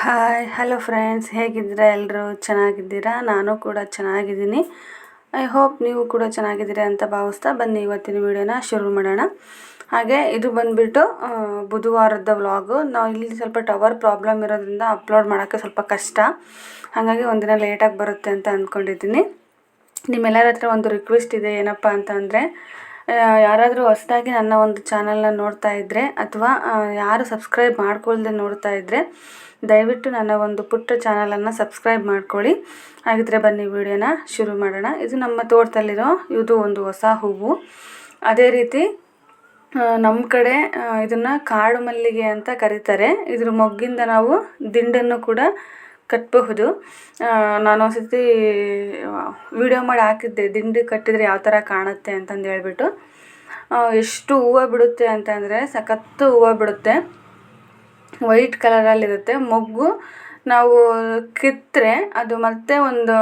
Hi hello friends ಹೇಗಿದ್ದೀರಾ? ಎಲ್ಲರೂ ಚೆನ್ನಾಗಿದ್ದೀರಾ? ನಾನು ಕೂಡ ಚೆನ್ನಾಗಿದ್ದೀನಿ. ಐ ಹೋಪ್ ನೀವು ಕೂಡ ಚೆನ್ನಾಗಿದ್ದೀರಾ ಅಂತ ಭಾವಿಸ್ತಾ ಬನ್ನಿ. ಇವತ್ತಿನ ವಿಡಿಯೋನ ಶುರು ಮಾಡೋಣ. ಹಾಗೆ, ಇದು ಬಂದುಬಿಟ್ಟು ಬುಧವಾರದ ವ್ಲಾಗು ನಾವು ಇಲ್ಲಿ ಸ್ವಲ್ಪ ಟವರ್ ಪ್ರಾಬ್ಲಮ್ ಇರೋದ್ರಿಂದ ಅಪ್ಲೋಡ್ ಮಾಡೋಕ್ಕೆ ಸ್ವಲ್ಪ ಕಷ್ಟ. ಹಾಗಾಗಿ ಒಂದಿನ ಲೇಟಾಗಿ ಬರುತ್ತೆ ಅಂತ ಅಂದ್ಕೊಂಡಿದ್ದೀನಿ. ನಿಮ್ಮೆಲ್ಲರ ಹತ್ರ ಒಂದು ರಿಕ್ವೆಸ್ಟ್ ಇದೆ, ಏನಪ್ಪ ಅಂತ ಅಂದರೆ ಯಾರಾದರೂ ಹೊಸ್ದಾಗಿ ನನ್ನ ಒಂದು ಚಾನಲ್ನ ನೋಡ್ತಾ ಇದ್ದರೆ ಅಥವಾ ಯಾರು ಸಬ್ಸ್ಕ್ರೈಬ್ ಮಾಡ್ಕೊಳ್ದೆ ನೋಡ್ತಾ ಇದ್ದರೆ ದಯವಿಟ್ಟು ನನ್ನ ಒಂದು ಪುಟ್ಟ ಚಾನಲನ್ನು ಸಬ್ಸ್ಕ್ರೈಬ್ ಮಾಡ್ಕೊಳ್ಳಿ. ಹಾಗಿದ್ರೆ ಬನ್ನಿ ವಿಡಿಯೋನ ಶುರು ಮಾಡೋಣ. ಇದು ನಮ್ಮ ತೋಟದಲ್ಲಿರೋ, ಇದು ಒಂದು ಹೊಸ ಹೂವು. ಅದೇ ರೀತಿ ನಮ್ಮ ಕಡೆ ಇದನ್ನು ಕಾಡು ಮಲ್ಲಿಗೆ ಅಂತ ಕರೀತಾರೆ. ಇದ್ರ ಮೊಗ್ಗಿಂದ ನಾವು ದಿಂಡನ್ನು ಕೂಡ ಕಟ್ಟಬಹುದು ನಾನು ಒಂದು ಸರ್ತಿ ವಿಡಿಯೋ ಮಾಡಿ ಹಾಕಿದ್ದೆ. ದಿಂಡು ಕಟ್ಟಿದರೆ ಯಾವ ಥರ ಕಾಣುತ್ತೆ ಅಂತಂದು ಹೇಳ್ಬಿಟ್ಟು. ಎಷ್ಟು ಹೂವು ಬಿಡುತ್ತೆ ಅಂತಂದರೆ ಸಖತ್ತು ಹೂವು ಬಿಡುತ್ತೆ. ವೈಟ್ ಕಲರಲ್ಲಿರುತ್ತೆ ಮೊಗ್ಗು ನಾವು ಕಿತ್ತರೆ, ಅದು ಮತ್ತೆ ಒಂದು,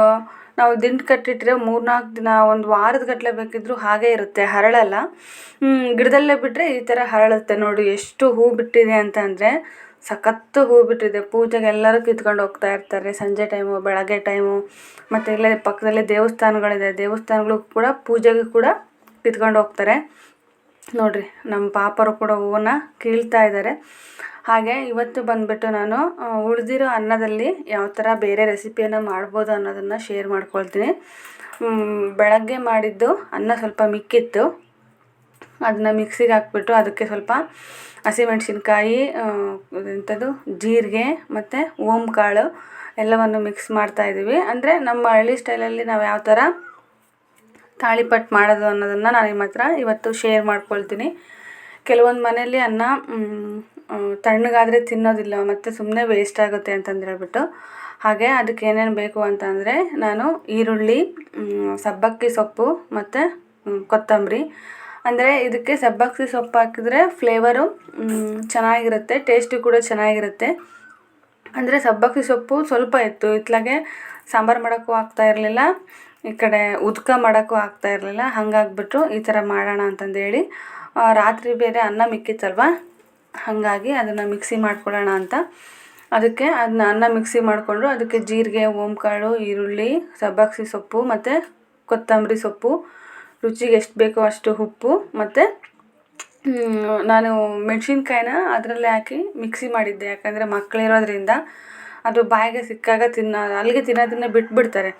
ನಾವು ದಿಂಡು ಕಟ್ಟಿಟ್ಟರೆ ಮೂರ್ನಾಲ್ಕು ದಿನ, ಒಂದು ವಾರದ ಗಟ್ಟಲೆ ಬೇಕಿದ್ದರೂ ಹಾಗೇ ಇರುತ್ತೆ, ಹರಳಲ್ಲ. ಗಿಡದಲ್ಲೇ ಬಿಟ್ಟರೆ ಈ ಥರ ಹರಳುತ್ತೆ ನೋಡಿ, ಎಷ್ಟು ಹೂ ಬಿಟ್ಟಿದೆ ಅಂತ ಅಂದರೆ ಸಖತ್ತು ಹೂ ಬಿಟ್ಟಿದೆ ಪೂಜೆಗೆ ಎಲ್ಲರೂ ಕಿತ್ಕೊಂಡು ಹೋಗ್ತಾ ಇರ್ತಾರೆ. ಸಂಜೆ ಟೈಮು ಬೆಳಗ್ಗೆ ಟೈಮು ಮತ್ತು ಇಲ್ಲೇ ಪಕ್ಕದಲ್ಲೇ ದೇವಸ್ಥಾನಗಳಿದೆ. ದೇವಸ್ಥಾನಗಳು ಕೂಡ ಪೂಜೆಗೆ ಕೂಡ ಕಿತ್ಕೊಂಡು ಹೋಗ್ತಾರೆ. ನೋಡಿರಿ ನಮ್ಮ ಪಾಪರು ಕೂಡ ಹೂವನ್ನ ಕೀಳ್ತಾ ಇದ್ದಾರೆ. ಹಾಗೆ ಇವತ್ತು ಬಂದುಬಿಟ್ಟು ನಾನು ಉಳಿದಿರೋ ಅನ್ನದಲ್ಲಿ ಯಾವ ಥರ ಬೇರೆ ರೆಸಿಪಿಯನ್ನು ಮಾಡ್ಬೋದು ಅನ್ನೋದನ್ನು ಶೇರ್ ಮಾಡ್ಕೊಳ್ತೀನಿ. ಬೆಳಗ್ಗೆ ಮಾಡಿದ್ದು ಅನ್ನ ಸ್ವಲ್ಪ ಮಿಕ್ಕಿತ್ತು. ಅದನ್ನ ಮಿಕ್ಸಿಗೆ ಹಾಕ್ಬಿಟ್ಟು ಅದಕ್ಕೆ ಸ್ವಲ್ಪ ಹಸಿಮೆಣ್ಸಿನ್ಕಾಯಿ ಎಂಥದ್ದು ಜೀರಿಗೆ ಮತ್ತು ಓಮ್ ಕಾಳು ಎಲ್ಲವನ್ನು ಮಿಕ್ಸ್ ಮಾಡ್ತಾಯಿದ್ದೀವಿ ಅಂದರೆ ನಮ್ಮ ಹಳ್ಳಿ ಸ್ಟೈಲಲ್ಲಿ ನಾವು ಯಾವ ಥರ ತಾಳಿಪಟ್ಟು ಮಾಡೋದು ಅನ್ನೋದನ್ನು ನಾನು ನಿಮ್ಮ ಹತ್ರ ಇವತ್ತು ಶೇರ್ ಮಾಡ್ಕೊಳ್ತೀನಿ. ಕೆಲವೊಂದು ಮನೆಯಲ್ಲಿ ಅನ್ನ ತಣ್ಣಗಾದರೆ ತಿನ್ನೋದಿಲ್ಲ, ಮತ್ತು ಸುಮ್ಮನೆ ವೇಸ್ಟ್ ಆಗುತ್ತೆ ಅಂತಂದು ಹೇಳ್ಬಿಟ್ಟು. ಹಾಗೆ ಅದಕ್ಕೆ ಏನೇನು ಬೇಕು ಅಂತಂದರೆ ನಾನು ಈರುಳ್ಳಿ ಸಬ್ಬಕ್ಕಿ ಸೊಪ್ಪು ಮತ್ತು ಕೊತ್ತಂಬರಿ. ಅಂದರೆ ಇದಕ್ಕೆ ಸಬ್ಬಕ್ಸಿ ಸೊಪ್ಪು ಹಾಕಿದ್ರೆ ಫ್ಲೇವರು ಚೆನ್ನಾಗಿರುತ್ತೆ ಟೇಸ್ಟು ಕೂಡ ಚೆನ್ನಾಗಿರುತ್ತೆ. ಅಂದರೆ ಸಬ್ಬಕ್ಕಿ ಸೊಪ್ಪು ಸ್ವಲ್ಪ ಇತ್ತು ಇತ್ತಲಾಗೆ ಸಾಂಬಾರು ಮಾಡೋಕ್ಕೂ ಆಗ್ತಾ ಇರಲಿಲ್ಲ, ಈ ಕಡೆ ಉದ್ಕ ಮಾಡೋಕ್ಕೂ ಆಗ್ತಾ ಇರಲಿಲ್ಲ ಹಾಗಾಗ್ಬಿಟ್ಟು ಈ ಥರ ಮಾಡೋಣ ಅಂತಂದೇಳಿ ರಾತ್ರಿ ಬೇರೆ ಅನ್ನ ಮಿಕ್ಕಿತ್ತಲ್ವ? ಹಾಗಾಗಿ ಅದನ್ನು ಮಿಕ್ಸಿ ಮಾಡ್ಕೊಳ್ಳೋಣ ಅಂತ. ಅದಕ್ಕೆ ಅದನ್ನ ಅನ್ನ ಮಿಕ್ಸಿ ಮಾಡಿಕೊಂಡು ಅದಕ್ಕೆ ಜೀರಿಗೆ, ಓಂಕಾಳು, ಈರುಳ್ಳಿ, ಸಬ್ಬಕ್ಸಿ ಸೊಪ್ಪು ಮತ್ತು ಕೊತ್ತಂಬರಿ ಸೊಪ್ಪು. ರುಚಿಗೆ ಎಷ್ಟು ಬೇಕೋ ಅಷ್ಟು ಉಪ್ಪು ಮತ್ತು ನಾನು ಮೆಣಸಿನ್ಕಾಯಿನ ಅದರಲ್ಲೇ ಹಾಕಿ ಮಿಕ್ಸಿ ಮಾಡಿದ್ದೆ. ಯಾಕಂದರೆ ಮಕ್ಕಳಿರೋದ್ರಿಂದ ಅದು ಬಾಯಿಗೆ ಸಿಕ್ಕಾಗ ತಿನ್ನೋ, ಅಲ್ಲಿಗೆ ತಿನ್ನೋದನ್ನೇ ಬಿಟ್ಬಿಡ್ತಾರೆ.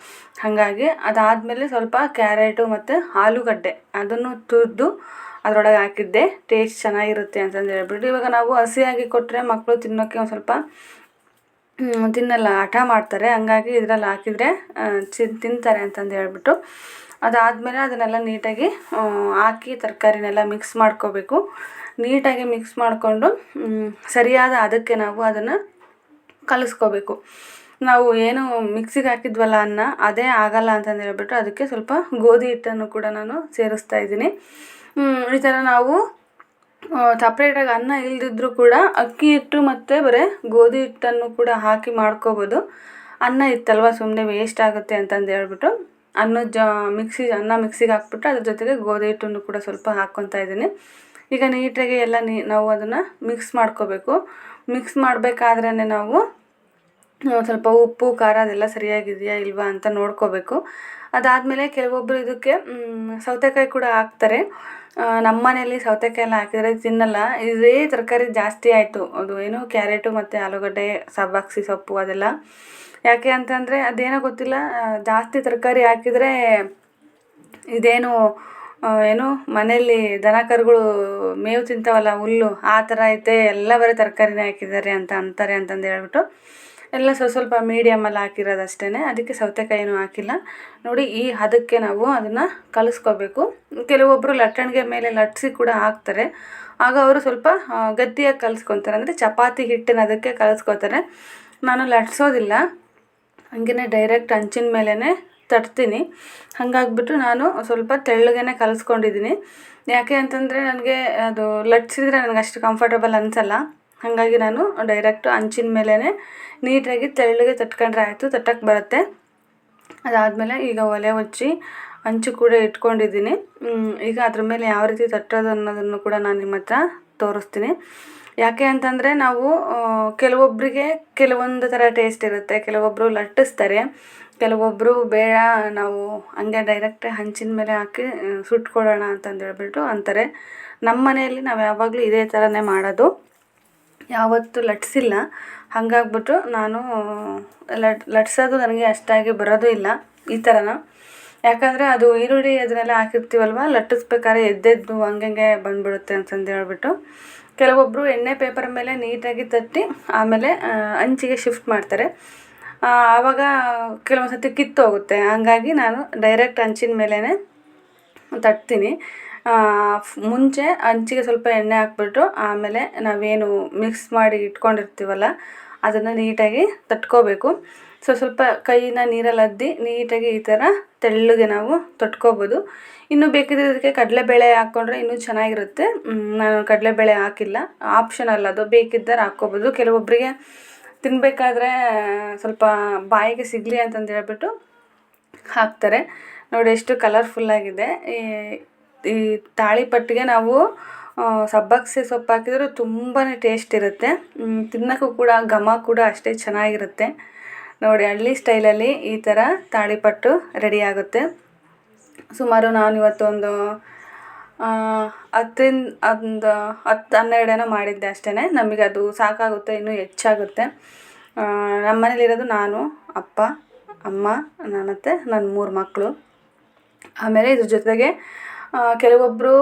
ಹಾಗಾಗಿ ಅದಾದಮೇಲೆ ಸ್ವಲ್ಪ ಕ್ಯಾರೆಟು ಮತ್ತು ಆಲೂಗಡ್ಡೆ ಅದನ್ನು ತುರಿದು ಅದರೊಳಗೆ ಹಾಕಿದ್ದೆ. ಟೇಸ್ಟ್ ಚೆನ್ನಾಗಿರುತ್ತೆ ಅಂತಂದು ಹೇಳ್ಬಿಟ್ಟು. ಇವಾಗ ನಾವು ಹಸಿಯಾಗಿ ಕೊಟ್ಟರೆ ಮಕ್ಕಳು ತಿನ್ನೋಕ್ಕೆ ಒಂದು ಸ್ವಲ್ಪ ತಿನ್ನಲ್ಲ, ಹಠ ಮಾಡ್ತಾರೆ. ಹಂಗಾಗಿ ಇದ್ರಲ್ಲಿ ಹಾಕಿದರೆ ತಿಂತಾರೆ ಅಂತಂದು ಹೇಳ್ಬಿಟ್ಟು. ಅದಾದಮೇಲೆ ಅದನ್ನೆಲ್ಲ ನೀಟಾಗಿ ಹಾಕಿ ತರಕಾರಿನೆಲ್ಲ ಮಿಕ್ಸ್ ಮಾಡ್ಕೋಬೇಕು. ನೀಟಾಗಿ ಮಿಕ್ಸ್ ಮಾಡಿಕೊಂಡು ಸರಿಯಾದ ಅದಕ್ಕೆ ನಾವು ಅದನ್ನು ಕಲಿಸ್ಕೋಬೇಕು. ನಾವು ಏನು ಮಿಕ್ಸಿಗೆ ಹಾಕಿದ್ವಲ್ಲ ಅನ್ನ, ಅದೇ ಆಗಲ್ಲ ಅಂತಂದು ಹೇಳ್ಬಿಟ್ಟು ಅದಕ್ಕೆ ಸ್ವಲ್ಪ ಗೋಧಿ ಹಿಟ್ಟನ್ನು ಕೂಡ ನಾನು ಸೇರಿಸ್ತಾ ಇದ್ದೀನಿ. ಈ ಥರ ನಾವು ಸಪ್ರೇಟಾಗಿ ಅನ್ನ ಇಲ್ಲದಿದ್ರೂ ಕೂಡ ಅಕ್ಕಿ ಹಿಟ್ಟು ಮತ್ತು ಬರೀ ಗೋಧಿ ಹಿಟ್ಟನ್ನು ಕೂಡ ಹಾಕಿ ಮಾಡ್ಕೋಬೋದು. ಅನ್ನ ಇತ್ತಲ್ವ ಸುಮ್ಮನೆ ವೇಸ್ಟ್ ಆಗುತ್ತೆ ಅಂತಂದು ಹೇಳ್ಬಿಟ್ಟು. ಅನ್ನದ ಜ, ಮಿಕ್ಸಿ, ಅನ್ನ ಮಿಕ್ಸಿಗೆ ಹಾಕ್ಬಿಟ್ಟು ಅದ್ರ ಜೊತೆಗೆ ಗೋಧಿ ಹಿಟ್ಟನ್ನು ಕೂಡ ಸ್ವಲ್ಪ ಹಾಕ್ಕೊತಾ ಇದ್ದೀನಿ. ಈಗ ನೀಟಾಗಿ ಎಲ್ಲ ನೀ, ನಾವು ಅದನ್ನು ಮಿಕ್ಸ್ ಮಾಡ್ಕೋಬೇಕು. ಮಿಕ್ಸ್ ಮಾಡಬೇಕಾದ್ರೇ ನಾವು ಸ್ವಲ್ಪ ಉಪ್ಪು, ಖಾರ ಅದೆಲ್ಲ ಸರಿಯಾಗಿದೆಯಾ ಇಲ್ವಾ ಅಂತ ನೋಡ್ಕೋಬೇಕು. ಅದಾದಮೇಲೆ ಕೆಲವೊಬ್ಬರು ಇದಕ್ಕೆ ಸೌತೆಕಾಯಿ ಕೂಡ ಹಾಕ್ತಾರೆ. ನಮ್ಮ ಮನೆಯಲ್ಲಿ ಸೌತೆಕಾಯಿ ಎಲ್ಲ ಹಾಕಿದರೆ ತಿನ್ನಲ್ಲ. ಇದೇ ತರಕಾರಿ ಜಾಸ್ತಿ ಆಯಿತು. ಅದು ಏನು ಕ್ಯಾರೆಟು ಮತ್ತು ಆಲೂಗಡ್ಡೆ ಸಬ್ಬಾಕ್ಸಿ ಸೊಪ್ಪು ಅದೆಲ್ಲ. ಯಾಕೆ ಅಂತಂದರೆ ಅದೇನೋ ಗೊತ್ತಿಲ್ಲ ಜಾಸ್ತಿ ತರಕಾರಿ ಹಾಕಿದರೆ ಇದೇನು ಏನು ಮನೆಯಲ್ಲಿ ದನ ಕರುಗಳು ಮೇವು ತಿಂತಾವಲ್ಲ ಹುಲ್ಲು, ಆ ಥರ ಐತೆ, ಎಲ್ಲ ಬರೀ ತರಕಾರಿನೇ ಹಾಕಿದ್ದಾರೆ ಅಂತ ಅಂತಾರೆ ಅಂತಂದು ಹೇಳ್ಬಿಟ್ಟು ಎಲ್ಲ ಸ್ವಲ್ಪ ಸ್ವಲ್ಪ ಮೀಡಿಯಮಲ್ಲಿ ಹಾಕಿರೋದು ಅಷ್ಟೇ ಅದಕ್ಕೆ ಸೌತೆಕಾಯಿನೂ ಹಾಕಿಲ್ಲ. ನೋಡಿ, ಈ ಹದಕ್ಕೆ ನಾವು ಅದನ್ನು ಕಲಿಸ್ಕೋಬೇಕು. ಕೆಲವೊಬ್ಬರು ಲಟ್ಟಣಿಗೆ ಮೇಲೆ ಲಟ್ಟಿಸಿ ಕೂಡ ಹಾಕ್ತಾರೆ. ಆಗ ಅವರು ಸ್ವಲ್ಪ ಗದ್ದೆಯಾಗಿ ಕಲಿಸ್ಕೊತಾರೆ. ಅಂದರೆ ಚಪಾತಿ ಹಿಟ್ಟಿನ ಅದಕ್ಕೆ ಕಲಿಸ್ಕೋತಾರೆ. ನಾನು ಲಟ್ಸೋದಿಲ್ಲ ಹಂಗೆ ಡೈರೆಕ್ಟ್ ಹಂಚಿನ ಮೇಲೇ ತಟ್ತೀನಿ. ಹಾಗಾಗ್ಬಿಟ್ಟು ನಾನು ಸ್ವಲ್ಪ ತೆಳ್ಳಗೆ ಕಲಿಸ್ಕೊಂಡಿದ್ದೀನಿ. ಯಾಕೆ ಅಂತಂದರೆ ನನಗೆ ಅದು ಲಟ್ಸಿದ್ರೆ ನನಗೆ ಅಷ್ಟು ಕಂಫರ್ಟಬಲ್ ಅನಿಸಲ್ಲ. ಹಾಗಾಗಿ ನಾನು ಡೈರೆಕ್ಟು ಹಂಚಿನ ಮೇಲೇ ನೀಟಾಗಿ ತೆಳ್ಳಗೆ ತಟ್ಕೊಂಡ್ರೆ ಆಯಿತು ತಟ್ಟಕ್ಕೆ ಬರುತ್ತೆ. ಅದಾದಮೇಲೆ ಈಗ ಒಲೆ ಹಚ್ಚಿ ಹಂಚು ಕೂಡ ಇಟ್ಕೊಂಡಿದ್ದೀನಿ. ಈಗ ಅದ್ರ ಮೇಲೆ ಯಾವ ರೀತಿ ತಟ್ಟೋದು ಅನ್ನೋದನ್ನು ಕೂಡ ನಾನು ನಿಮ್ಮ ಹತ್ರ ತೋರಿಸ್ತೀನಿ. ಯಾಕೆ ಅಂತಂದರೆ ನಾವು ಕೆಲವೊಬ್ಬರಿಗೆ ಕೆಲವೊಂದು ಥರ ಟೇಸ್ಟ್ ಇರುತ್ತೆ. ಕೆಲವೊಬ್ಬರು ಲಟ್ಟಿಸ್ತಾರೆ. ಕೆಲವೊಬ್ಬರು ಬೇಡ, ನಾವು ಹಂಗೆ ಡೈರೆಕ್ಟ್ ಹಂಚಿನ ಮೇಲೆ ಹಾಕಿ ಸುಟ್ಕೊಳ್ಳೋಣ ಅಂತಂದೇಳ್ಬಿಟ್ಟು ಅಂತಾರೆ. ನಮ್ಮ ಮನೆಯಲ್ಲಿ ನಾವು ಯಾವಾಗಲೂ ಇದೇ ಥರನೇ ಮಾಡೋದು. ಯಾವತ್ತೂ ಲಟ್ಸಿಲ್ಲ. ಹಾಗಾಗ್ಬಿಟ್ಟು ನಾನು ಲಟ್, ಲಟ್ಸೋದು ನನಗೆ ಅಷ್ಟಾಗಿ ಬರೋದು ಇಲ್ಲ. ಈ ಥರನ ಯಾಕಂದರೆ ಅದು ಈರುಳ್ಳಿ ಅದನ್ನೆಲ್ಲ ಹಾಕಿರ್ತೀವಲ್ವ, ಲಟ್ಟಿಸ್ಬೇಕಾದ್ರೆ ಎದ್ದೆದ್ದು ಹಂಗಂಗೆ ಬಂದ್ಬಿಡುತ್ತೆ ಅಂತಂದು ಹೇಳ್ಬಿಟ್ಟು. ಕೆಲವೊಬ್ಬರು ಎಣ್ಣೆ ಪೇಪರ್ ಮೇಲೆ ನೀಟಾಗಿ ತಟ್ಟಿ ಆಮೇಲೆ ಅಂಚಿಗೆ ಶಿಫ್ಟ್ ಮಾಡ್ತಾರೆ. ಆವಾಗ ಕೆಲವೊಂದು ಸರ್ತಿ ಕಿತ್ತೋಗುತ್ತೆ ಹಂಗಾಗಿ ನಾನು ಡೈರೆಕ್ಟ್ ಅಂಚಿನ ಮೇಲೇ ತಟ್ತೀನಿ. ಮುಂಚೆ ಅಂಚಿಗೆ ಸ್ವಲ್ಪ ಎಣ್ಣೆ ಹಾಕ್ಬಿಟ್ಟು ಆಮೇಲೆ ನಾವೇನು ಮಿಕ್ಸ್ ಮಾಡಿ ಇಟ್ಕೊಂಡಿರ್ತೀವಲ್ಲ, ಅದನ್ನು ನೀಟಾಗಿ ತಟ್ಕೋಬೇಕು. ಸೊ ಸ್ವಲ್ಪ ಕೈನ ನೀರಲ್ಲಿ ಅದ್ದಿ ನೀಟಾಗಿ ಈ ಥರ ತೆಳ್ಳಗೆ ನಾವು ತಟ್ಕೋಬೋದು. ಇನ್ನು ಬೇಕಿದ್ರೆ ಇದಕ್ಕೆ ಕಡಲೆಬೇಳೆ ಹಾಕ್ಕೊಂಡ್ರೆ ಇನ್ನೂ ಚೆನ್ನಾಗಿರುತ್ತೆ. ನಾನು ಕಡಲೆಬೇಳೆ ಹಾಕಿಲ್ಲ. ಆಪ್ಷನಲ್ ಅದು, ಬೇಕಿದ್ದರೆ ಹಾಕ್ಕೋಬೋದು. ಕೆಲವೊಬ್ಬರಿಗೆ ತಿನ್ನಬೇಕಾದ್ರೆ ಸ್ವಲ್ಪ ಬಾಯಿಗೆ ಸಿಗಲಿ ಅಂತಂದು ಹೇಳ್ಬಿಟ್ಟು ಹಾಕ್ತಾರೆ. ನೋಡಿ, ಎಷ್ಟು ಕಲರ್ಫುಲ್ಲಾಗಿದೆ ಈ ಈ ತಾಳಿಪಟ್ಟಿಗೆ ನಾವು ಸಬ್ಬಕ್ಸಿ ಸೊಪ್ಪು ಹಾಕಿದ್ರೆ ತುಂಬಾ ಟೇಸ್ಟ್ ಇರುತ್ತೆ. ತಿನ್ನೋಕ್ಕೂ ಕೂಡ, ಘಮ ಕೂಡ ಅಷ್ಟೇ ಚೆನ್ನಾಗಿರುತ್ತೆ. ನೋಡಿ, ಹಳ್ಳಿ ಸ್ಟೈಲಲ್ಲಿ ಈ ಥರ ತಾಳಿಪಟ್ಟು ರೆಡಿ ಆಗುತ್ತೆ. ಸುಮಾರು ನಾನು ಇವತ್ತೊಂದು ಹತ್ತರಿಂದ, ಒಂದು ಹತ್ತು ಹನ್ನೆರಡು ಮಾಡಿದ್ದೆ ಅಷ್ಟೇ ನಮಗೆ ಅದು ಸಾಕಾಗುತ್ತೆ, ಇನ್ನೂ ಹೆಚ್ಚಾಗುತ್ತೆ. ನಮ್ಮ ಮನೇಲಿರೋದು ನಾನು, ಅಪ್ಪ, ಅಮ್ಮ ಮತ್ತು ನನ್ನ ಮೂರು ಮಕ್ಕಳು ಆಮೇಲೆ ಇದ್ರ ಜೊತೆಗೆ ಕೆಲವೊಬ್ಬರು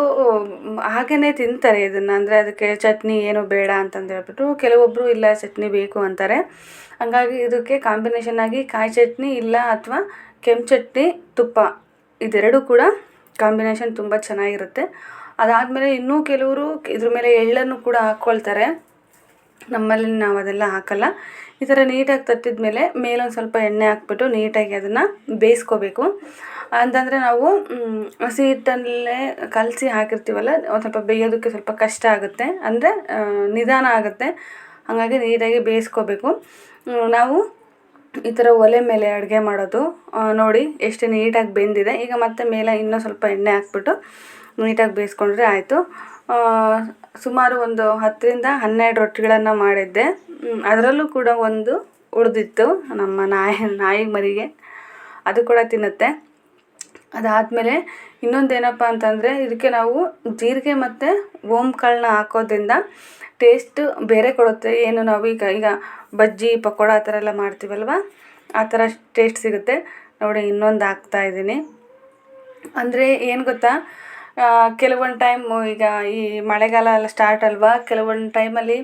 ಹಾಗೇ ತಿಂತಾರೆ ಇದನ್ನು. ಅಂದರೆ ಅದಕ್ಕೆ ಚಟ್ನಿ ಏನು ಬೇಡ ಅಂತಂದು ಹೇಳ್ಬಿಟ್ಟು ಕೆಲವೊಬ್ಬರು ಇಲ್ಲ, ಚಟ್ನಿ ಬೇಕು ಅಂತಾರೆ. ಹಂಗಾಗಿ ಇದಕ್ಕೆ ಕಾಂಬಿನೇಷನ್ ಆಗಿ ಕಾಯಿ ಚಟ್ನಿ ಇಲ್ಲ ಅಥವಾ ಕೆಂಪು ಚಟ್ನಿ ತುಪ್ಪ. ಇದೆರಡು ಕೂಡ ಕಾಂಬಿನೇಷನ್ ತುಂಬ ಚೆನ್ನಾಗಿರುತ್ತೆ. ಅದಾದಮೇಲೆ ಇನ್ನೂ ಕೆಲವರು ಇದ್ರ ಮೇಲೆ ಎಳ್ಳನ್ನು ಕೂಡ ಹಾಕ್ಕೊಳ್ತಾರೆ ನಮ್ಮಲ್ಲಿ ನಾವು ಅದೆಲ್ಲ ಹಾಕಲ್ಲ. ಈ ಥರ ನೀಟಾಗಿ ತಟ್ಟಿದ ಮೇಲೆ ಮೇಲೊಂದು ಸ್ವಲ್ಪ ಎಣ್ಣೆ ಹಾಕ್ಬಿಟ್ಟು ನೀಟಾಗಿ ಅದನ್ನು ಬೇಯಿಸ್ಕೋಬೇಕು. ಅಂತಂದರೆ ನಾವು ಹಸಿ ಹಿಟ್ಟಲ್ಲೇ ಕಲಸಿ ಹಾಕಿರ್ತೀವಲ್ಲ, ಒಂದು ಸ್ವಲ್ಪ ಬೇಯೋದಕ್ಕೆ ಸ್ವಲ್ಪ ಕಷ್ಟ ಆಗುತ್ತೆ. ಅಂದರೆ ನಿಧಾನ ಆಗುತ್ತೆ. ಹಾಗಾಗಿ ನೀಟಾಗಿ ಬೇಯಿಸ್ಕೋಬೇಕು. ನಾವು ಈ ಥರ ಒಲೆ ಮೇಲೆ ಅಡುಗೆ ಮಾಡೋದು ನೋಡಿ ಎಷ್ಟು ನೀಟಾಗಿ ಬೆಂದಿದೆ. ಈಗ ಮತ್ತೆ ಮೇಲೆ ಇನ್ನೂ ಸ್ವಲ್ಪ ಎಣ್ಣೆ ಹಾಕ್ಬಿಟ್ಟು ನೀಟಾಗಿ ಬೇಯಿಸ್ಕೊಂಡ್ರೆ ಆಯಿತು. ಸುಮಾರು ಒಂದು ಹತ್ತರಿಂದ ಹನ್ನೆರಡು ರೊಟ್ಟಿಗಳನ್ನು ಮಾಡಿದ್ದೆ. ಅದರಲ್ಲೂ ಕೂಡ ಒಂದು ಉಳಿದಿತ್ತು ನಮ್ಮ ನಾಯಿ ನಾಯಿ ಮರಿಗೆ. ಅದು ಕೂಡ ತಿನ್ನುತ್ತೆ. ಅದಾದಮೇಲೆ ಇನ್ನೊಂದು ಏನಪ್ಪ ಅಂತಂದರೆ, ಇದಕ್ಕೆ ನಾವು ಜೀರಿಗೆ ಮತ್ತು ಓಂಕಾಳನ್ನ ಹಾಕೋದ್ರಿಂದ ಟೇಸ್ಟ್ ಬೇರೆ ಕೊಡುತ್ತೆ. ಏನು ನಾವು ಈಗ ಈಗ ಬಜ್ಜಿ, ಪಕೋಡ ಆ ಥರ ಎಲ್ಲ ಮಾಡ್ತೀವಲ್ವ? ಆ ಥರ ಟೇಸ್ಟ್ ಸಿಗುತ್ತೆ. ನೋಡಿ, ಇನ್ನೊಂದು ಹಾಕ್ತಾ ಇದ್ದೀನಿ. ಅಂದರೆ ಏನು ಗೊತ್ತಾ? ಕೆಲವೊಂದು ಟೈಮು ಈಗ ಈ ಮಳೆಗಾಲ ಎಲ್ಲ ಸ್ಟಾರ್ಟ್ ಅಲ್ವಾ? ಕೆಲವೊಂದು ಟೈಮಲ್ಲಿ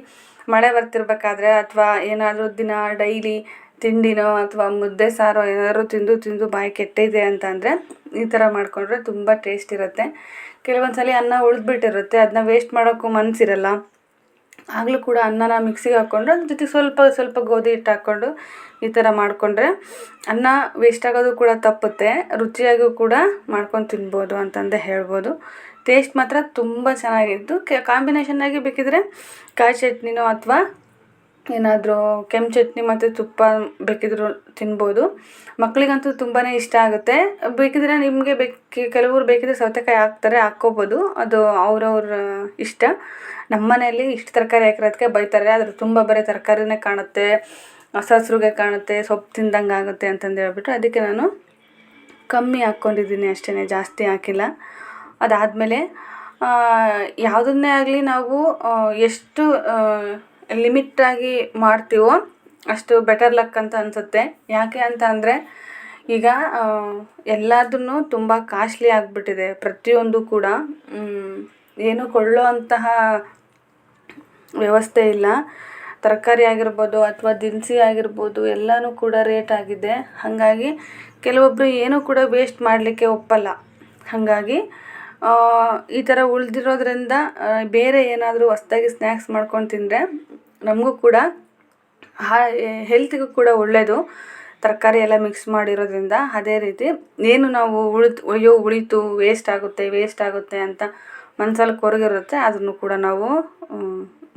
ಮಳೆ ಬರ್ತಿರ್ಬೇಕಾದ್ರೆ ಅಥವಾ ಏನಾದರೂ ದಿನ ಡೈಲಿ ತಿಂಡಿನೋ ಅಥವಾ ಮುದ್ದೆ, ಸಾರೋ ಏನಾದರೂ ತಿಂದು ತಿಂದು ಬಾಯಿ ಕೆಟ್ಟಿದೆ ಅಂತ ಅಂದರೆ ಈ ಥರ ಮಾಡಿಕೊಂಡ್ರೆ ತುಂಬ ಟೇಸ್ಟ್ ಇರುತ್ತೆ. ಕೆಲವೊಂದು ಸಲ ಅನ್ನ ಉಳಿದ್ಬಿಟ್ಟಿರುತ್ತೆ. ಅದನ್ನ ವೇಸ್ಟ್ ಮಾಡೋಕ್ಕೂ ಮನಸ್ಸಿರಲ್ಲ ಆಗಲೂ ಕೂಡ ಅನ್ನನ ಮಿಕ್ಸಿಗೆ ಹಾಕ್ಕೊಂಡು ಅದ್ರ ಜೊತೆ ಸ್ವಲ್ಪ ಸ್ವಲ್ಪ ಗೋಧಿ ಹಿಟ್ಟು ಹಾಕ್ಕೊಂಡು ಈ ಥರ ಮಾಡಿಕೊಂಡ್ರೆ ಅನ್ನ ವೇಸ್ಟ್ ಆಗೋದು ಕೂಡ ತಪ್ಪುತ್ತೆ. ರುಚಿಯಾಗೂ ಕೂಡ ಮಾಡ್ಕೊಂಡು ತಿನ್ಬೋದು ಅಂತಂದೇ ಹೇಳ್ಬೋದು. ಟೇಸ್ಟ್ ಮಾತ್ರ ತುಂಬ ಚೆನ್ನಾಗಿದ್ದು ಕಾಂಬಿನೇಷನ್ನಾಗಿ ಬೇಕಿದ್ರೆ ಕಾಯಿ ಚಟ್ನಿನೋ ಅಥವಾ ಏನಾದರೂ ಕೆಂಪು ಚಟ್ನಿ ಮತ್ತು ತುಪ್ಪ ಬೇಕಿದ್ದರೂ ತಿನ್ಬೋದು. ಮಕ್ಕಳಿಗಂತೂ ತುಂಬಾ ಇಷ್ಟ ಆಗುತ್ತೆ. ಬೇಕಿದ್ರೆ ನಿಮಗೆ ಬೇಕಿ ಕೆಲವರು ಬೇಕಿದ್ರೆ ಸೌತೆಕಾಯಿ ಹಾಕ್ತಾರೆ, ಹಾಕ್ಕೋಬೋದು. ಅದು ಅವ್ರವ್ರ ಇಷ್ಟ. ನಮ್ಮ ಮನೆಯಲ್ಲಿ ಇಷ್ಟು ತರಕಾರಿ ಹಾಕಿರೋದಕ್ಕೆ ಬೈತಾರೆ. ಆದರೆ ತುಂಬ ಬರೀ ತರಕಾರಿನೇ ಕಾಣುತ್ತೆ. ಹಸ್ರಿಗೆ ಕಾಣುತ್ತೆ, ಸೊಪ್ಪು ತಿಂದಂಗೆ ಆಗುತ್ತೆ ಅಂತಂದು ಹೇಳ್ಬಿಟ್ಟು ಅದಕ್ಕೆ ನಾನು ಕಮ್ಮಿ ಹಾಕ್ಕೊಂಡಿದ್ದೀನಿ ಅಷ್ಟೇ ಜಾಸ್ತಿ ಹಾಕಿಲ್ಲ. ಅದಾದಮೇಲೆ ಯಾವುದನ್ನೇ ಆಗಲಿ ನಾವು ಎಷ್ಟು ಲಿಮಿಟ್ಟಾಗಿ ಮಾಡ್ತೀವೋ ಅಷ್ಟು ಬೆಟರ್ ಲಕ್ ಅಂತ ಅನಿಸುತ್ತೆ. ಯಾಕೆ ಅಂತ ಅಂದರೆ, ಈಗ ಎಲ್ಲದನ್ನು ತುಂಬ ಕಾಸ್ಟ್ಲಿ ಆಗಿಬಿಟ್ಟಿದೆ. ಪ್ರತಿಯೊಂದು ಕೂಡ ಏನು ಕೊಳ್ಳೋ ಅಂತಹ ವ್ಯವಸ್ಥೆ ಇಲ್ಲ. ತರಕಾರಿ ಆಗಿರ್ಬೋದು ಅಥವಾ ದಿನಸಿ ಆಗಿರ್ಬೋದು ಎಲ್ಲನೂ ಕೂಡ ರೇಟ್ ಆಗಿದೆ. ಹಾಗಾಗಿ ಕೆಲವೊಬ್ಬರು ಏನೂ ಕೂಡ ವೇಸ್ಟ್ ಮಾಡಲಿಕ್ಕೆ ಒಪ್ಪಲ್ಲ. ಹಾಗಾಗಿ ಈ ಥರ ಉಳಿದಿರೋದ್ರಿಂದ ಬೇರೆ ಏನಾದರೂ ಹೊಸ್ದಾಗಿ ಸ್ನ್ಯಾಕ್ಸ್ ಮಾಡ್ಕೊಂಡು ತಿಂದರೆ ನಮಗೂ ಕೂಡ ಹೆಲ್ತಿಗೂ ಕೂಡ ಒಳ್ಳೆಯದು ತರಕಾರಿ ಎಲ್ಲ ಮಿಕ್ಸ್ ಮಾಡಿರೋದ್ರಿಂದ ಅದೇ ರೀತಿ ಏನು ನಾವು ಉಳಿತು ಅಯ್ಯೋ, ಉಳಿತು ವೇಸ್ಟ್ ಆಗುತ್ತೆ ವೇಸ್ಟ್ ಆಗುತ್ತೆ ಅಂತ ಮನಸಲ್ಲಿ ಕೊರಗಿರುತ್ತೆ, ಅದನ್ನು ಕೂಡ ನಾವು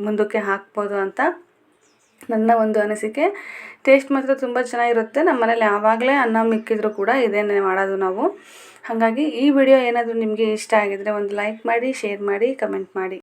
ಮುಂದಕ್ಕೆ ಹಾಕ್ಬೋದು ಅಂತ ನನ್ನ ಒಂದು ಅನಿಸಿಕೆ. ಟೇಸ್ಟ್ ಮಾತ್ರ ತುಂಬ ಚೆನ್ನಾಗಿರುತ್ತೆ. ನಮ್ಮ ಮನೇಲಿ ಯಾವಾಗಲೇ ಅನ್ನ ಮಿಕ್ಕಿದ್ರು ಕೂಡ ಇದೇನೇ ಮಾಡೋದು ನಾವು. ಹಾಗಾಗಿ ಈ ವಿಡಿಯೋ ಏನಾದರೂ ನಿಮಗೆ ಇಷ್ಟ ಆಗಿದರೆ ಒಂದು ಲೈಕ್ ಮಾಡಿ ಶೇರ್ ಮಾಡಿ ಕಮೆಂಟ್ ಮಾಡಿ.